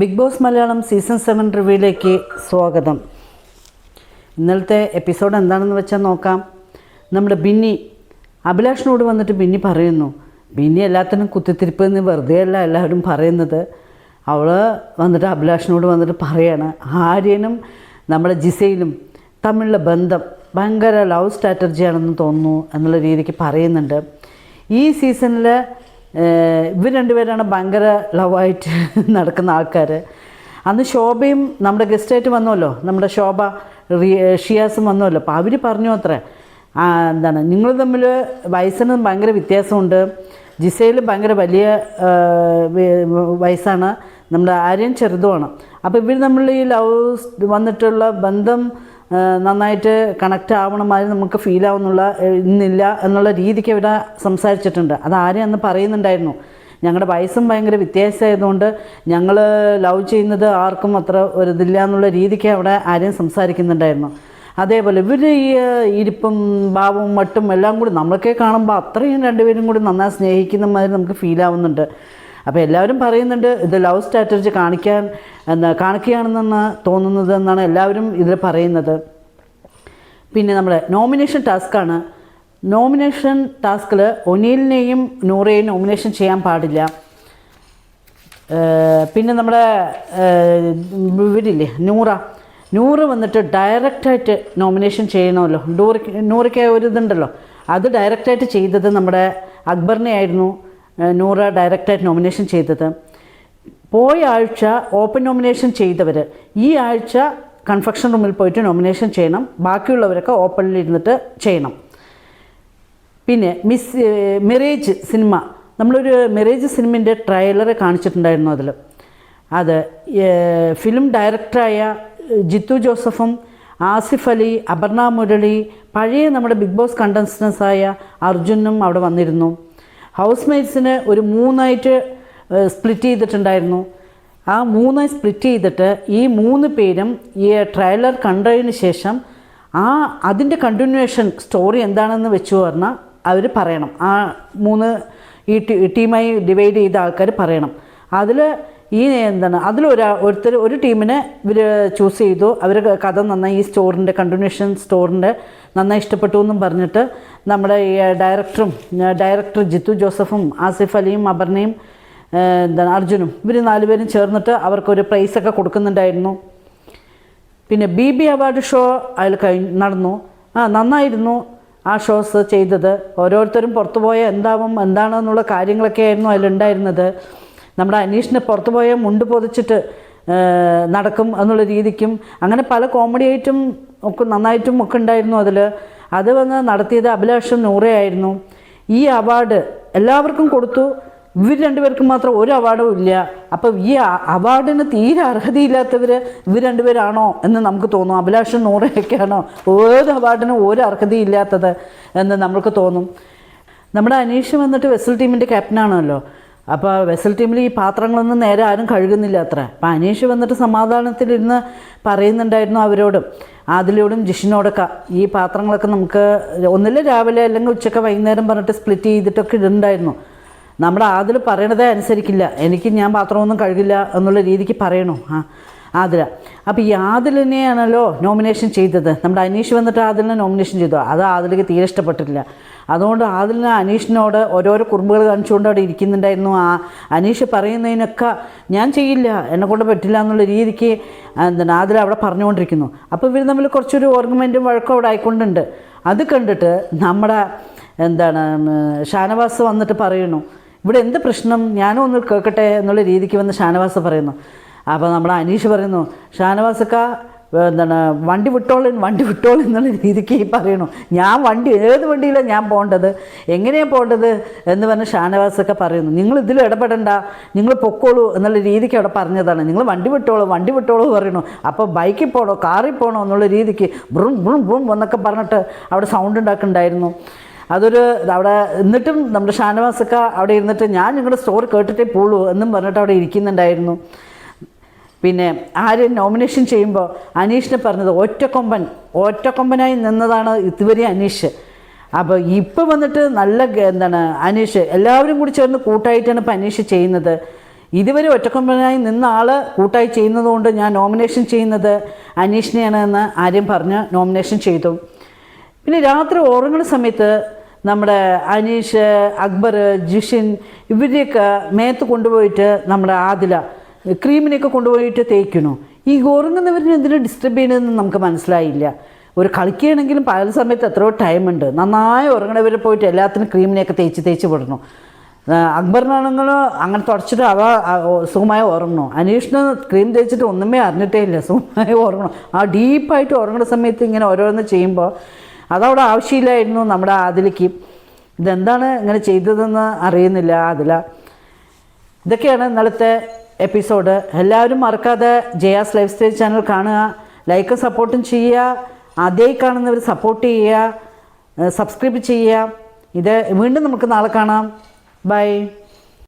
Big boss Malayalam season seven റിവ്യൂയിലേക്ക് സ്വാഗതം. ഇന്നലത്തെ episode എന്താണെന്ന് വെച്ചാൽ നോക്കാം. നമ്മുടെ ബിന്നി അഭിലാഷിനോട് വന്നിട്ട് ബിന്നി പറയുന്നു ബിന്നി എല്ലാത്തിനും കുത്തിത്തിരിപ്പ് എന്ന് വെറുതെ അല്ല എല്ലാവരും പറയുന്നത്. അവൾ വന്നിട്ട് അഭിലാഷിനോട് വന്നിട്ട് പറയാണ് ആര്യനും നമ്മുടെ ജിസയിലും തമ്മിലുള്ള ബന്ധം ഭയങ്കര ലവ് സ്ട്രാറ്റജിയാണെന്ന് തോന്നുന്നു എന്നുള്ള രീതിക്ക് പറയുന്നുണ്ട്. ഈ സീസണിൽ ഇവർ രണ്ടുപേരാണ് ഭയങ്കര ലവായിട്ട് നടക്കുന്ന ആൾക്കാർ അന്ന് ശോഭയും നമ്മുടെ ഗസ്റ്റായിട്ട് വന്നല്ലോ. നമ്മുടെ ശോഭ ഷിയാസും വന്നല്ലോ. അപ്പോൾ അവർ പറഞ്ഞു അത്രേ. എന്താണ് നിങ്ങൾ തമ്മിൽ വയസ്സിന് ഭയങ്കര വ്യത്യാസമുണ്ട്. ജിസയിൽ ഭയങ്കര വലിയ വയസ്സാണ്. നമ്മുടെ ആര്യൻ ചെറുതുമാണ്. അപ്പോൾ ഇവർ നമ്മൾ ഈ ലവ് വന്നിട്ടുള്ള ബന്ധം നന്നായിട്ട് കണക്റ്റ് ആവണമാതിരി നമുക്ക് ഫീൽ ആവുന്നുള്ള ഇന്നില്ല എന്നുള്ള രീതിക്ക് ഇവിടെ സംസാരിച്ചിട്ടുണ്ട്. അത് ആരും അന്ന് പറയുന്നുണ്ടായിരുന്നു? ഞങ്ങളുടെ വയസ്സും ഭയങ്കര വ്യത്യാസമായതുകൊണ്ട് ഞങ്ങൾ ലവ് ചെയ്യുന്നത് ആർക്കും അത്ര ഒരു ഇതില്ല എന്നുള്ള രീതിക്ക് അവിടെ ആരും സംസാരിക്കുന്നുണ്ടായിരുന്നു. അതേപോലെ ഇവർ ഈ ഇരിപ്പും ഭാവവും മട്ടും എല്ലാം കൂടി നമ്മളൊക്കെ കാണുമ്പോൾ അത്രയും രണ്ടുപേരും കൂടി നന്നായി സ്നേഹിക്കുന്ന മാതിരി നമുക്ക് ഫീൽ ആവുന്നുണ്ട്. അപ്പോൾ എല്ലാവരും പറയുന്നുണ്ട് ഇത് ലവ് സ്ട്രാറ്റജി കാണിക്കാൻ എന്താ കാണിക്കുകയാണെന്നാണ് തോന്നുന്നത് എന്നാണ് എല്ലാവരും ഇതിൽ പറയുന്നത്. പിന്നെ നമ്മുടെ നോമിനേഷൻ ടാസ്ക്കാണ് നോമിനേഷൻ ടാസ്കിൽ ഒനീലിനെയും നൂറയെയും നോമിനേഷൻ ചെയ്യാൻ പാടില്ല. പിന്നെ നമ്മുടെ ഇവരില്ലേ നൂറ. നൂറ് വന്നിട്ട് ഡയറക്റ്റായിട്ട് നോമിനേഷൻ ചെയ്യണമല്ലോ. നൂറയ്ക്ക് നൂറയ്ക്ക് ഒരു ഇതുണ്ടല്ലോ. അത് ഡയറക്റ്റായിട്ട് ചെയ്തത് നമ്മുടെ അക്ബറിനെ ആയിരുന്നു നൂറ ഡയറക്റ്റായിട്ട് നോമിനേഷൻ ചെയ്തത്. പോയ ആഴ്ച ഓപ്പൺ നോമിനേഷൻ ചെയ്തവർ ഈ ആഴ്ച കൺഫക്ഷൻ റൂമിൽ പോയിട്ട് നോമിനേഷൻ ചെയ്യണം. ബാക്കിയുള്ളവരൊക്കെ ഓപ്പണിൽ ഇരുന്നിട്ട് ചെയ്യണം. പിന്നെ മിസ് മെറേജ് സിനിമ നമ്മളൊരു മിറേജ് സിനിമന്റെ ട്രailer കാണിച്ചിട്ടുണ്ടായിരുന്നു അതിൽ അത് ഫിലിം ഡയറക്ടറായ ജിത്തു ജോസഫും ആസിഫ് അലി അപർണ മുരളി പഴയ നമ്മുടെ ബിഗ് ബോസ് കണ്ടസ്റ്റൻസായ അർജുനും അവിടെ വന്നിരുന്നു. ഹൗസ് മേറ്റ്സിന് ഒരു മൂന്നായിട്ട് സ്പ്ലിറ്റ് ചെയ്തിട്ടുണ്ടായിരുന്നു. ആ മൂന്നായി സ്പ്ലിറ്റ് ചെയ്തിട്ട് ഈ മൂന്ന് പേരും ഈ ട്രെയിലർ കണ്ടതിന് ശേഷം ആ അതിന്റെ കണ്ടിന്യൂവേഷൻ സ്റ്റോറി എന്താണെന്ന് വെച്ച് പറഞ്ഞാൽ അവർ പറയണം. ആ മൂന്ന് ഈ ടീമായി ഡിവൈഡ് ചെയ്ത ആൾക്കാർ പറയണം. അതിൽ ഈ എന്താണ് അതിലൊരാ ഒരുത്തർ ഒരു ടീമിനെ ഇവർ ചൂസ് ചെയ്തു. അവർ കഥ നന്നായി ഈ സ്റ്റോറിന്റെ കണ്ടിന്യൂഷൻ സ്റ്റോറിന്റെ നന്നായി ഇഷ്ടപ്പെട്ടു എന്നും പറഞ്ഞിട്ട് നമ്മുടെ ഈ ഡയറക്ടറും ഡയറക്ടർ ജിത്തു ജോസഫും ആസിഫ് അലിയും അപർണയും ഏഹ് എന്താണ് അർജുനും ഇവർ നാലുപേരും ചേർന്നിട്ട് അവർക്കൊരു പ്രൈസൊക്കെ കൊടുക്കുന്നുണ്ടായിരുന്നു. പിന്നെ ബി ബി അവാർഡ് ഷോ അതിൽ കഴിഞ്ഞ് നടന്നു. ആ നന്നായിരുന്നു ആ ഷോസ് ചെയ്തത്. ഓരോരുത്തരും പുറത്തു പോയാൽ എന്താവും എന്താണെന്നുള്ള കാര്യങ്ങളൊക്കെ ആയിരുന്നു അതിലുണ്ടായിരുന്നത്. നമ്മുടെ അന്വേഷണ പുറത്തു പോയ മുണ്ട് പൊതിച്ചിട്ട് നടക്കും എന്നുള്ള രീതിക്കും അങ്ങനെ പല കോമഡി ആയിട്ടും ഒക്കെ നന്നായിട്ടും ഒക്കെ ഉണ്ടായിരുന്നു അതിൽ അത് വന്ന് നടത്തിയത് അഭിലാഷം നൂറയായിരുന്നു ഈ അവാർഡ് എല്ലാവർക്കും കൊടുത്തു. ഇവർ രണ്ടുപേർക്കും മാത്രം ഒരു അവാർഡും ഇല്ല. അപ്പം ഈ അവാർഡിന് തീരെ അർഹതയില്ലാത്തവർ ഇവർ രണ്ടുപേരാണോ എന്ന് നമുക്ക് തോന്നും. അഭിലാഷം നൂറയൊക്കെയാണോ ഏത് അവാർഡിനും ഒരു അർഹതയില്ലാത്തത് എന്ന് നമുക്ക് തോന്നും. നമ്മുടെ അനീഷ് വന്നിട്ട് വെസൽ ടീമിന്റെ ക്യാപ്റ്റനാണല്ലോ അപ്പോൾ വെസൽ ടീമിൽ ഈ പാത്രങ്ങളൊന്നും നേരെ ആരും കഴുകുന്നില്ല അത്ര. അപ്പം അനീഷ് വന്നിട്ട് സമാധാനത്തിലിരുന്ന് പറയുന്നുണ്ടായിരുന്നു അവരോടും. ആദിലോടും ജിഷിനോടൊക്കെ ഈ പാത്രങ്ങളൊക്കെ നമുക്ക് ഒന്നില്ല രാവിലെ അല്ലെങ്കിൽ ഉച്ചയ്ക്ക് വൈകുന്നേരം പറഞ്ഞിട്ട് സ്പ്ലിറ്റ് ചെയ്തിട്ടൊക്കെ ഇടുന്നുണ്ടായിരുന്നു നമ്മുടെ ആദിൽ പറയണതേ അനുസരിക്കില്ല. എനിക്ക് ഞാൻ പാത്രമൊന്നും കഴുകില്ല എന്നുള്ള രീതിക്ക് പറയണു. ആ ആതിര അപ്പോൾ ഈ ആതിലിനെയാണല്ലോ നോമിനേഷൻ ചെയ്തത്. നമ്മുടെ അനീഷ് വന്നിട്ട് ആതിലിനെ നോമിനേഷൻ ചെയ്തു. അത് ആതിലേക്ക് തീരെ ഇഷ്ടപ്പെട്ടിട്ടില്ല. അതുകൊണ്ട് ആദിലിന് അനീഷിനോട് ഓരോരോ കുറുമ്പുകൾ കാണിച്ചുകൊണ്ട് അവിടെ ഇരിക്കുന്നുണ്ടായിരുന്നു. ആ അനീഷ് പറയുന്നതിനൊക്കെ ഞാൻ ചെയ്യില്ല എന്നെക്കൊണ്ട് പറ്റില്ല എന്നുള്ള രീതിക്ക് എന്താണ് ആദിൽ അവിടെ പറഞ്ഞുകൊണ്ടിരിക്കുന്നു. അപ്പോൾ ഇവർ തമ്മിൽ കുറച്ചൊരു ഓർഗ്യുമെന്റും വഴക്കം അവിടെ ആയിക്കൊണ്ടുണ്ട്. അത് കണ്ടിട്ട് നമ്മുടെ എന്താണ് ഷാനവാസ് വന്നിട്ട് പറയുന്നു ഇവിടെ എന്ത് പ്രശ്നം? ഞാനും ഒന്ന് കേൾക്കട്ടെ എന്നുള്ള രീതിക്ക് വന്ന് ഷാനവാസ് പറയുന്നു. അപ്പോൾ നമ്മുടെ അനീഷ് പറയുന്നു ഷാനവാസക്ക എന്താണ് വണ്ടി വിട്ടോളൻ വണ്ടി വിട്ടോളൻ എന്നുള്ള രീതിക്ക് ഈ പറയണു. ഞാൻ വണ്ടി ഏത് വണ്ടിയിലാണ് ഞാൻ പോകേണ്ടത്? എങ്ങനെയാണ് പോകേണ്ടത് എന്ന് പറഞ്ഞ് ഷാനവാസൊക്കെ പറയുന്നു. നിങ്ങൾ ഇതിൽ ഇടപെടണ്ട. നിങ്ങൾ പൊക്കോളൂ എന്നുള്ള രീതിക്ക് അവിടെ പറഞ്ഞതാണ്. നിങ്ങൾ വണ്ടി വിട്ടോളൂ വണ്ടി വിട്ടോളൂ പറയണു അപ്പോൾ ബൈക്കിൽ പോകണോ കാറിൽ പോകണോ എന്നുള്ള രീതിക്ക് ബ്രും ബ്രും ബ്രും എന്നൊക്കെ പറഞ്ഞിട്ട് അവിടെ സൗണ്ട് ഉണ്ടാക്കുന്നുണ്ടായിരുന്നു. അതൊരു അവിടെ എന്നിട്ടും നമ്മുടെ ഷാനവാസൊക്കെ അവിടെ ഇരുന്നിട്ട് ഞാൻ നിങ്ങളുടെ സ്റ്റോറി കേട്ടിട്ടേ പോളൂ എന്നും പറഞ്ഞിട്ട് അവിടെ ഇരിക്കുന്നുണ്ടായിരുന്നു. പിന്നെ ആര് നോമിനേഷൻ ചെയ്യുമ്പോൾ അനീഷിനെ പറഞ്ഞത് ഒറ്റക്കൊമ്പൻ ഒറ്റക്കൊമ്പനായി നിന്നതാണ് ഇതുവരെ അനീഷ്. അപ്പോൾ ഇപ്പോൾ വന്നിട്ട് നല്ല എന്താണ് അനീഷ് എല്ലാവരും കൂടി ചേർന്ന് കൂട്ടായിട്ടാണ് ഇപ്പോൾ അനീഷ് ചെയ്യുന്നത്. ഇതുവരെ ഒറ്റക്കൊമ്പനായി നിന്ന ആൾ കൂട്ടായി ചെയ്യുന്നതുകൊണ്ട് ഞാൻ നോമിനേഷൻ ചെയ്യുന്നത് അനീഷിനെയാണ് എന്ന് ആര്യം പറഞ്ഞ് നോമിനേഷൻ ചെയ്തു. പിന്നെ രാത്രി ഉറങ്ങുന്ന സമയത്ത് നമ്മുടെ അനീഷ് അക്ബർ ജിഷിൻ ഇവരെയൊക്കെ മേത്ത് കൊണ്ടുപോയിട്ട് നമ്മുടെ ആദില ക്രീമിനെയൊക്കെ കൊണ്ടുപോയിട്ട് തേക്കണു? ഈ ഉറങ്ങുന്നവരിനെ എന്തിനാ ഡിസ്റ്റർബ് ചെയ്യണമെന്ന് നമുക്ക് മനസ്സിലായില്ല. ഒരു കളിക്കുകയാണെങ്കിലും പല സമയത്ത് എത്രയോ ടൈമുണ്ട് നന്നായി ഉറങ്ങണവരെ പോയിട്ട് എല്ലാത്തിനും ക്രീമിനെയൊക്കെ തേച്ച് തേച്ച് വിടണം? അക്ബറിനാണെങ്കിലോ അങ്ങനെ തുടച്ചിട്ട് അവ സുഖമായി ഉറങ്ങണം? അനീഷിന് ക്രീം തേച്ചിട്ട് ഒന്നുമേ അറിഞ്ഞിട്ടേ ഇല്ല സുഖമായി ഉറങ്ങണം? ആ ഡീപ്പായിട്ട് ഉറങ്ങുന്ന സമയത്ത് ഇങ്ങനെ ഓരോന്ന് ചെയ്യുമ്പോൾ അതവിടെ ആവശ്യമില്ലായിരുന്നു നമ്മുടെ അതിലേക്ക് ഇതെന്താണ് ഇങ്ങനെ ചെയ്തതെന്ന് അറിയുന്നില്ല അതില ഇതൊക്കെയാണ് ഇന്നലത്തെ എപ്പിസോഡ്. എല്ലാവരും മറക്കാതെ ജയാസ് ലൈഫ് സ്റ്റൈൽ ചാനൽ കാണുക. ലൈക്കും സപ്പോർട്ടും ചെയ്യുക. ആദ്യമായി കാണുന്നവർ സപ്പോർട്ട് ചെയ്യുക. സബ്സ്ക്രൈബ് ചെയ്യുക. ഇത് വീണ്ടും നമുക്ക് നാളെ കാണാം. ബൈ